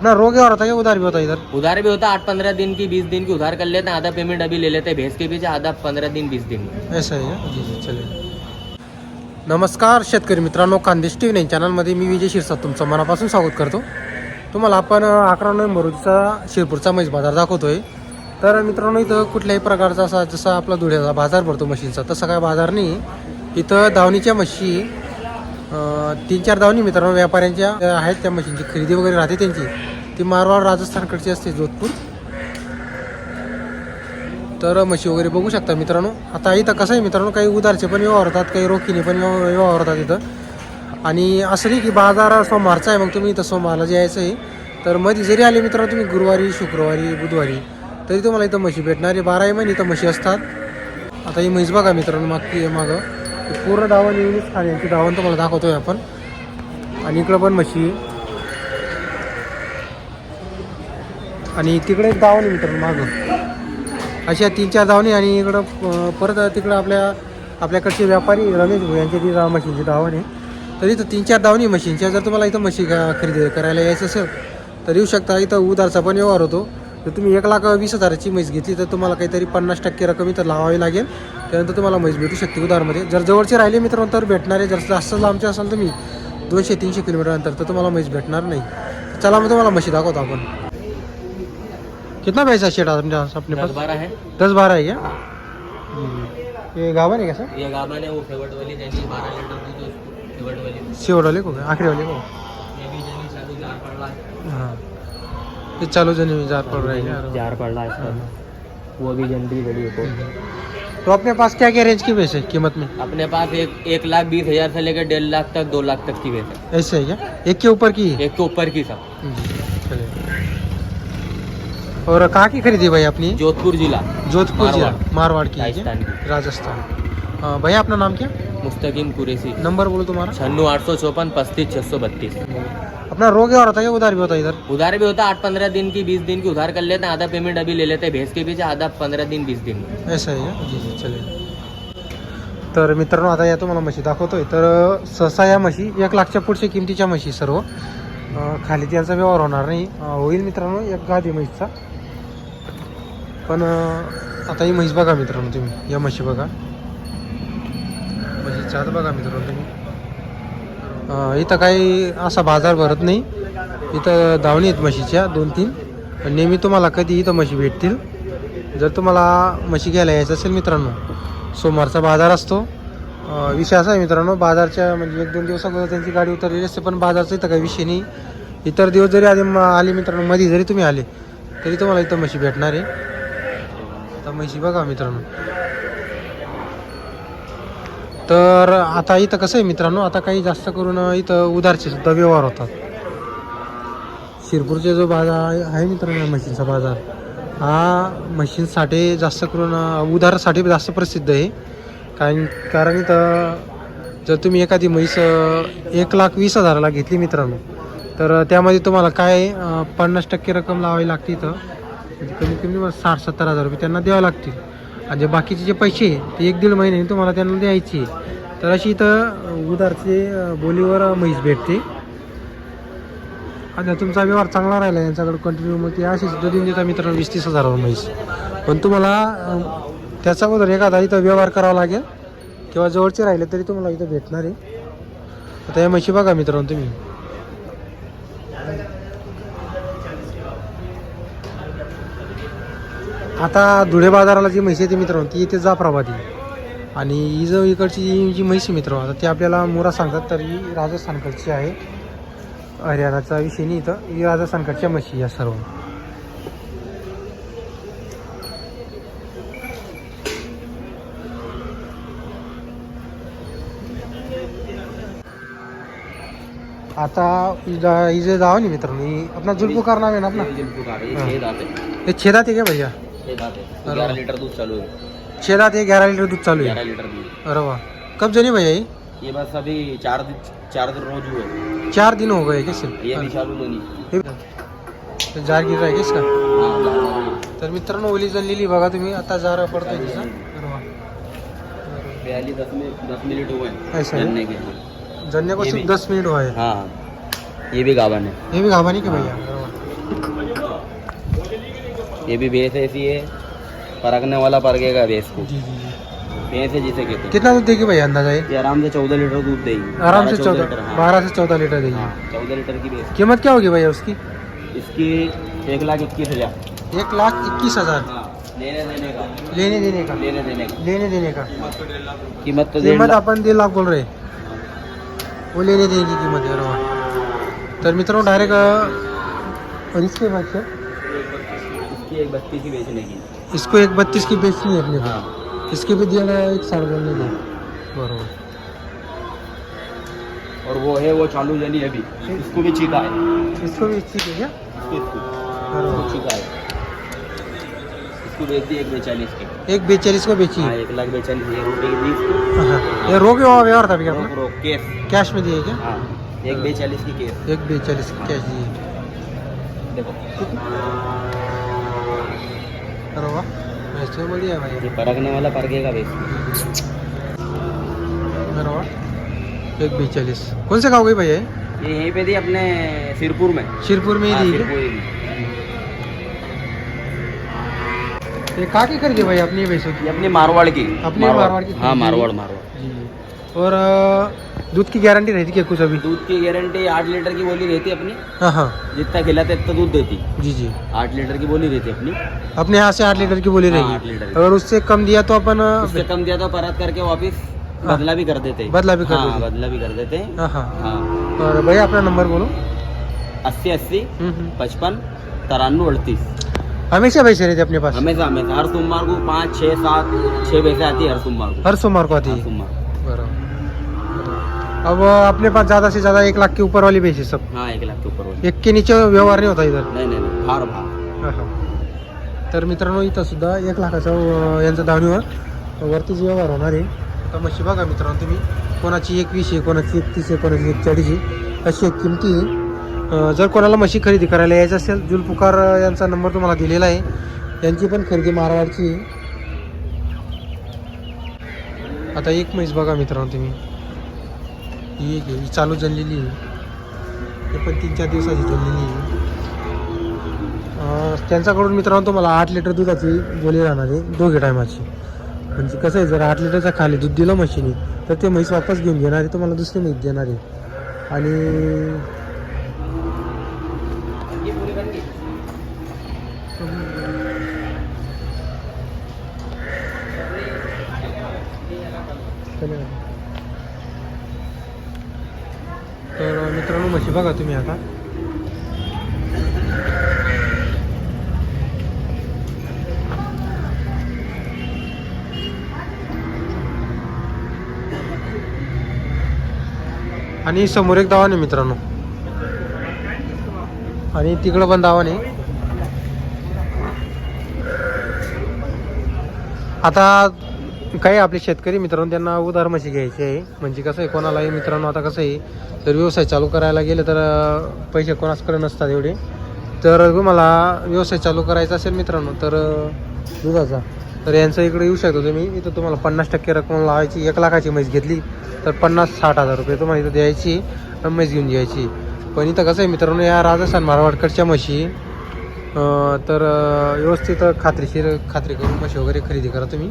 अपना रोग और होता है उधार भी होता है इधर? उधार भी होता है आठ पंद्रह दिन की बीस दिन की उधार कर लेते हैं आधा पेमेंट अभी ले लेते हैं भैंस के पीछे आधा पंद्रह दिन बीस दिन। ऐसा आहे का? जी जी चलेल नमस्कार शेतकरी मित्रांनो खानदेश टी व्ही चॅनलमध्ये मी विजय शिरसाट तुमचं मनापासून स्वागत करतो. तुम्हाला आपण अकरा नोव्हेंबर रोजीचा शिरपूरचा म्हैस बाजार दाखवतोय. तर मित्रांनो इथं कुठल्याही प्रकारचा असा जसा आपला धुळ्याचा बाजार भरतो म्हशींचा तसा काय बाजार नाही. इथं दावणीच्या म्हशी अं, तीन चार धावणी मित्रांनो व्यापाऱ्यांच्या त्या आहेत त्या म्हशींची खरेदी वगैरे राहते त्यांची. ती मारवाड राजस्थानकडची असते जोधपूर. तर म्हशी वगैरे बघू शकता मित्रांनो. आता इथं कसं आहे मित्रांनो काही उधारचे पण व्यवहार होतात काही रोखीने पण व्यवहार होतात इथं. आणि असं नाही की बाजार सोमवारचा आहे मग तुम्ही इथं सोमवारला जे यायचं आहे तर मध्ये जरी आले मित्रांनो तुम्ही गुरुवारी शुक्रवारी बुधवारी तरी तुम्हाला इथं म्हशी भेटणार. आहे बाराही महिने इथं म्हशी असतात. आता ही म्हैस बघा मित्रांनो मागती मागं. ही पूर्ण दावण येऊनच खाण्याची दावण तुम्हाला दाखवतोय आपण. आणि इकडं पण म्हशी. आणि तिकडे एक दावण मित्रांनो मागं. अशा तीन चार धावणी आणि इकडं परत तिकडं आपल्या आपल्याकडचे व्यापारी रमेश भाऊ यांची ती मशीनची धावण आहे. तर इथं तीन चार धावणी मशीनच्या जर तुम्हाला इथं मशीन खरेदी करायला यायचं असेल तर येऊ शकता. इथं उदारचा पण व्यवहार होतो. जर तुम्ही एक लाख वीस हजाराची म्हैस घेतली तर तुम्हाला काहीतरी पन्नास टक्के रक्कम इथं लावावी लागेल. त्यानंतर तुम्हाला म्हैस भेटू शकते उधारमध्ये. जर जवळचे राहिले मित्रांनो तर भेटणार जर जास्त लांबचे असाल तुम्ही दोनशे तीनशे किलोमीटर अंतर तर तुम्हाला म्हैस भेटणार नाही. चला मग तुम्हाला म्हशी दाखवतो आपण. कितना पैसा शेट अपने पास? बारह है दस बारह है. क्या ये गावन है क्या सर? ये है वो फेवट वाली जैसी बारह लीटर दूध उसको वाली शेवट वाले को? आखिरी वाले को ये भी चालू जार पड़ रहा है हाँ. ये चालू जने में जार पड़ रहा है जार पड़ रहा है वो भी जनवरी बड़ी है। तो अपने पास क्या क्या रेंज की भैंस है कीमत में? अपने पास एक एक लाख बीस हज़ार से लेकर डेढ़ लाख तक दो लाख तक की भैंस है। ऐसे है क्या? एक के ऊपर की एक के ऊपर की सब और कहाँ की खरीदी भाई अपनी? जोधपुर जिला। जोधपुर जिला मारवाड़। मारवाड़ की राजस्थान की। राजस्थान। हाँ, भैया अपना नाम क्या? मुस्तकीम कुरेसी नंबर बोलो तुम्हारा। छन्नू आठ सौ चौपन पस्तीस छः सौ बत्तीस. अपना रोग और होता है उधार भी होता है इधर। उधार भी होता है आठ पंद्रह दिन की बीस दिन की उधार कर लेते हैं आधा पेमेंट अभी ले लेते हैं भैंस के पीछे आधा पंद्रह दिन बीस दिन। असं आहे? जी जी चालेल तर मित्रांनो आता या तुम्हाला म्हशी दाखवतोय. तर सहसा या म्हशी एक लाखच्या पुढच्या किमतीच्या म्हशी सर्व. अं, खाली त्यांचा व्यवहार होणार नाही. अं, होईल मित्रांनो एक गादी म्हशीचा. पण अं, आता ही म्हैस बघा मित्रांनो तुम्ही या म्हशी बघा. म्हशीचा बघा मित्रांनो तुम्ही. इथं काही असा बाजार भरत नाही. इथं धावणी आहेत म्हशीच्या दोन तीन. पण नेहमी तुम्हाला कधी इथं म्हशी भेटतील. जर तुम्हाला म्हशी घ्यायला यायचं असेल मित्रांनो सोमवारचा बाजार असतो. विषय असा आहे मित्रांनो बाजारच्या म्हणजे एक दोन दिवस अगोदर त्यांची गाडी उतरलेली असते पण बाजारचा इथं काही विषय नाही. इतर दिवस जरी आले आले मित्रांनो मध्ये जरी तुम्ही आले तरी तुम्हाला इथं म्हशी भेटणार आहे. आता म्हशी बघा मित्रांनो. तर आता इथं कसं आहे मित्रांनो आता काही जास्त करून इथं उधारचे सुद्धा व्यवहार होतात. शिरपूरचा जो बाजार आहे मित्रांनो म्हशींचा बाजार. हा म्हशींसाठी जास्त करून उधारसाठी उधारासाठी जास्त प्रसिद्ध आहे. कारण कारण इथं जर तुम्ही एखादी म्हैस एक लाख वीस हजाराला घेतली मित्रांनो तर त्यामध्ये तुम्हाला काय पन्नास टक्के रक्कम लावावी लागते इथं. म्हणजे कमीत कमी साठ सत्तर हजार रुपये त्यांना द्यावे लागतील. आणि जे बाकीचे जे पैसे ते एक दीड महिने तुम्हाला त्यांना द्यायचे तर अशी इथं उदारचे बोलीवर म्हैस भेटते. आणि तुमचा व्यवहार चांगला राहिला यांच्याकडे कंटिन्यू मग ते असेच देऊन देता मित्रांनो वीस तीस हजारावर म्हैस. पण तुम्हाला त्याचा अगोदर एखादा इथं व्यवहार करावा लागेल. किंवा जवळचे राहिले तरी तुम्हाला इथं भेटणार आहे. आता या म्हशी बघा मित्रांनो तुम्ही. आता धुळे बाजाराला जी म्हैस येते मित्रांनो ती येते जाफराबादी आणि ही जो इकडची जी म्हैस आहे मित्रांनो आता ती आपल्याला मोरा सांगतात तर ही राजस्थानकडची आहे. हरियाणाचा विषय नाही इथं ही राजस्थानकडच्या म्हशी या सर्व. आता ही जा- ही जे जाव नाही मित्रांनो आपला जुलपुकार नाव आहे ना आपला? हे छेदात आहे का भैया? ग्यारह लीटर दूध चालू है आहे ग्यारह लिटर दूध चालू ग्यारह लीटर दूध. अरे वाह कब जनी भैया ये ये बस अभी चार दिन चार दिन रोज हुए. चार दिन हो गए कैसे ये भी चालू हे जार गिर आहे का तर मित्रांनो ओली बघा तुम्ही. आता जार पडतोय तिचा. अरे. बयालीस दस मिनट दस मिनट हुए. ऐसा है? जनने के लिए. जन्ने को ये सिर्फ़ भी- दस मिनट हुआ है। हाँ. ये भी गावन है ये भी घाबा नहीं के भैया? अरे. ये भी भैंस ऐसी है। परखने वाला परगेगा भैंस को। भैंस है जिसे कहते कितना दूध देगी भाई अंदाज़ा ये? आराम से चौदह लीटर दूध देगी। आराम से चौदह हाँ। बारह से चौदह लीटर देगी। हाँ चौदह लीटर की भैंस कीमत क्या होगी भैया उसकी? इसकी एक लाख इक्कीस हज़ार। एक लाख इक्कीस हज़ार? हाँ लेने देने का। लेने देने का। लेने देने का। लेने देने का। कीमत तो कीमत लाख। आपण दीड लाख बोल रहे वो लेने देने की कीमत बरोबर तर मित्रांनो डायरेक्ट इसके बाद से इसकी एक बत्तीस की बेचने की। इसको एक बत्तीस की बेचनी है अपने। को हाँ। इसके भी दिया गया एक साठ बोलने को बरोबर। और वो है वो चालू जनी अभी। इसको भी चीका है। इसको भी ठीक है क्या? इसको चीका है। इसको बेच दी एक बेचालीस की। एक बेचालीस को बेची। हाँ एक लाख बेचालीस हज़ार रुपये की दी इसको। हाँ। ये व्यवहार था भैया रोक रोक केस कैश में दिए क्या? हाँ एक बेचालीस की केस एक बेचालीस की कैश दिए। देखो। बरोबर ऐसे बढ़िया है भाई। ये परखने वाला परखेगा बेच बरोबर एक बेचालीस। कौन से गाँव गई भैया? ये? ये यहीं पे थी अपने सिरपुर में। शिरपुर में हाँ, ही दी क्या? सिरपुर ही ये कहाँ की खरीदी भाई अपनी भैंसों की ये अपनी मारवाड़ की। अपनी मारवाड़। की हाँ खरीदी। मारवाड़ मारवाड़। जी। और दूध की गारंटी रहती क्या कुछ अभी? दूध की गारंटी आठ लीटर की बोली रहती अपनी। हाँ हाँ। जितना खिलाते इतना दूध देती। जी जी। आठ लीटर की बोली रहती अपनी। अपने यहाँ से आठ लीटर की बोली हाँ, आठ रहेगी लीटर अगर उससे कम दिया तो अपन उससे कम दिया तो परत करके वापिस हाँ। बदला भी कर देते। बदला भी कर हाँ देते। बदला भी कर देते। हैं और भैया अपना नंबर बोलो। अस्सी अस्सी। हम्म, हम्म। पचपन तिरानवे अड़तीस। हमेशा भैंसे रहते अपने पास। हमेशा हमेशा। हर सोमवार को पाँच छः सात छः पैसे आती है हर सोमवार को। हर सोमवार को आती है। सोमवार बराबर अब अपने पास ज़्यादा से ज़्यादा एक लाख के ऊपर वाली है सब हाँ एक लाख के ऊपर वाली एक के नीचे व्यवहार नाही होता इधर नाही नाही नाही. फार भार. हा, हा. तर मित्रांनो इथं सुद्धा एक लाखाचा अ, यांचा धावणीवर वरतीच व्यवहार होणार आहे आता म्हशी बघा मित्रांनो तुम्ही. कोणाची एकवीस आहे कोणाची एकतीस आहे कोणाची एकचाळीस आहे अशी एक किमती आहे. अ, जर कोणाला म्हशी खरेदी करायला यायचं असेल जुलपुकार अ, यांचा नंबर तुम्हाला दिलेला आहे. यांची पण खरेदी मारवाडची आहे. आता एक म्हैस बघा मित्रांनो तुम्ही. ही एक ही चालू जळलेली आहे. हे पण तीन चार दिवसाची जळलेली आहे. त्यांच्याकडून मित्रांनो तुम्हाला आठ लिटर दुधाची गोळी राहणार आहे दोघे टायमाची. म्हणजे कसं आहे जर आठ लिटरचा खाली दूध दिलं म्हशीने तर ते म्हैस वापस घेऊन घेणार आहे तुम्हाला दुसरी म्हैस देणार आहे. आणि तर मित्रांनो म्हशी बघा तुम्ही आता. आणि समोर एक दावाने मित्रांनो. आणि तिकडं पण दावाने आता काही आपले शेतकरी मित्रांनो त्यांना उधार म्हशी घ्यायची आहे. म्हणजे कसं आहे कोणालाही मित्रांनो आता कसं आहे जर व्यवसाय चालू करायला गेलं तर पैसे कोणाचकडे नसतात एवढे. तर तुम्हाला व्यवसाय चालू करायचा असेल मित्रांनो तर दुधाचा तर यांचं इकडे येऊ शकतो तुम्ही. इथं तुम्हाला पन्नास टक्के रक्कम लावायची एक लाखाची म्हैस घेतली तर पन्नास साठ हजार रुपये तुम्हाला इथं द्यायची आणि म्हैस घेऊन घ्यायची. पण इथं कसं आहे मित्रांनो या राजस्थान मारवाडकडच्या म्हशी तर व्यवस्थित खात्रीशीर खात्री करून म्हशी वगैरे खरेदी करा तुम्ही.